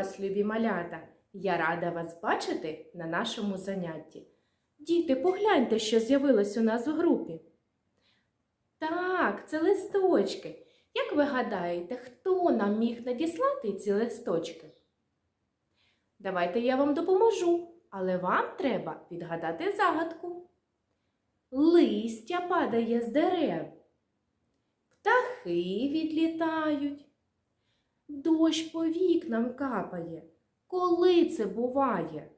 вас, любі малята! Я рада вас бачити на нашому занятті. Діти, погляньте, що з'явилось у нас в групі. Так, це листочки. Як ви гадаєте, хто нам міг надіслати ці листочки? Давайте я вам допоможу, але вам треба відгадати загадку. Листя падає з дерев, птахи відлітають, дощ по вікнам капає. Коли це буває?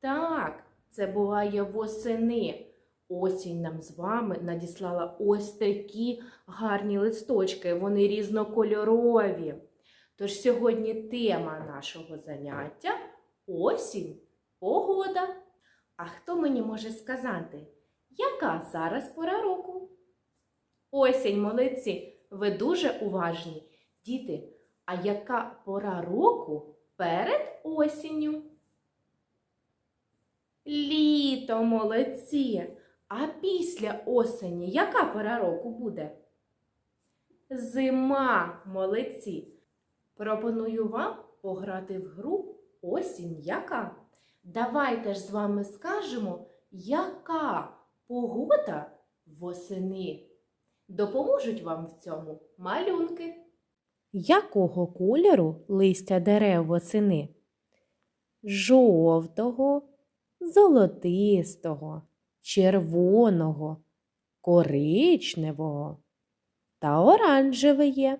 Так, це буває восени. Осінь нам з вами надіслала ось такі гарні листочки. Вони різнокольорові. Тож сьогодні тема нашого заняття осінь, погода. А хто мені може сказати, яка зараз пора року? Осінь, молодці, ви дуже уважні. Діти, а яка пора року перед осінню? Літо, молодці. А після осені яка пора року буде? Зима, молодці. Пропоную вам пограти в гру осінь яка. Давайте ж з вами скажемо, яка погода восени. Допоможуть вам в цьому малюнки. Якого кольору листя дерев восени? Жовтого, золотистого, червоного, коричневого та оранжеве.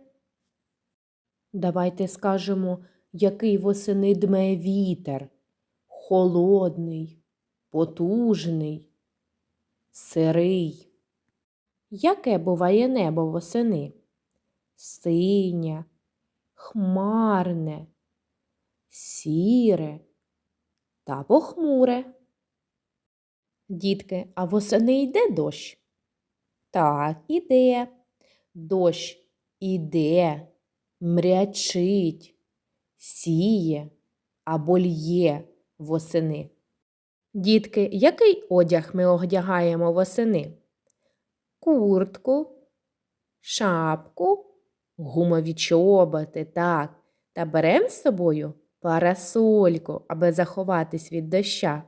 Давайте скажемо, який восени дме вітер. Холодний, потужний, сирий. Яке буває небо восени? Синє, хмарне, сіре та похмуре. Дітки, а восени йде дощ? Так, іде. Дощ іде, мрячить, сіє або лє восени. Дітки, який одяг ми одягаємо восени? Куртку, шапку, гумові чоботи, так, та беремо з собою парасольку, аби заховатись від доща.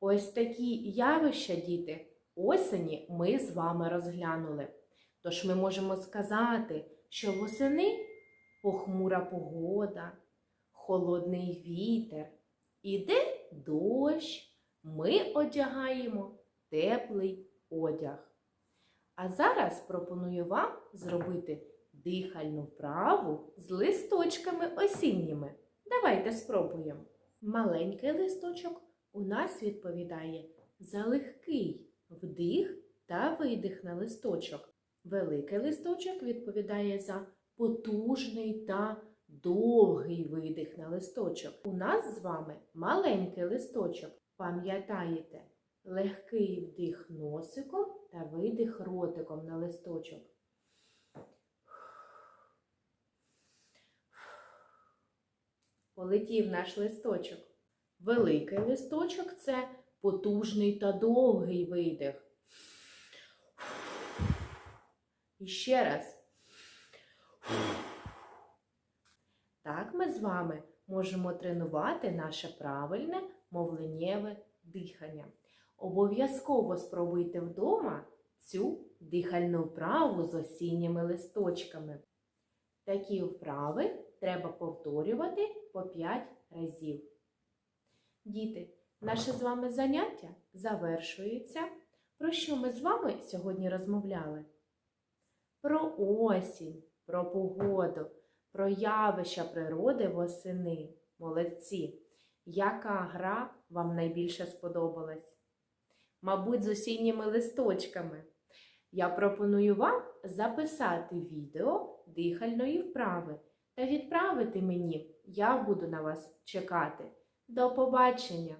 Ось такі явища, діти, осені ми з вами розглянули. Тож ми можемо сказати, що восени похмура погода, холодний вітер, іде дощ, ми одягаємо теплий одяг. А зараз пропоную вам зробити дихальну вправу з листочками осінніми. Давайте спробуємо. Маленький листочок у нас відповідає за легкий вдих та видих на листочок. Великий листочок відповідає за потужний та довгий видих на листочок. У нас з вами маленький листочок. Пам'ятаєте, легкий вдих носиком та видих ротиком на листочок. Полетів наш листочок. Великий листочок це потужний та довгий видих. І ще раз. Так ми з вами можемо тренувати наше правильне мовленнєве дихання. Обов'язково спробуйте вдома цю дихальну вправу з осінніми листочками. Такі вправи треба повторювати по 5 разів. Діти, наше з вами заняття завершується. Про що ми з вами сьогодні розмовляли? Про осінь, про погоду, про явища природи восени. Молодці! Яка гра вам найбільше сподобалась? Мабуть, з осінніми листочками. Я пропоную вам записати відео дихальної вправи та відправити мені. Я буду на вас чекати. До побачення!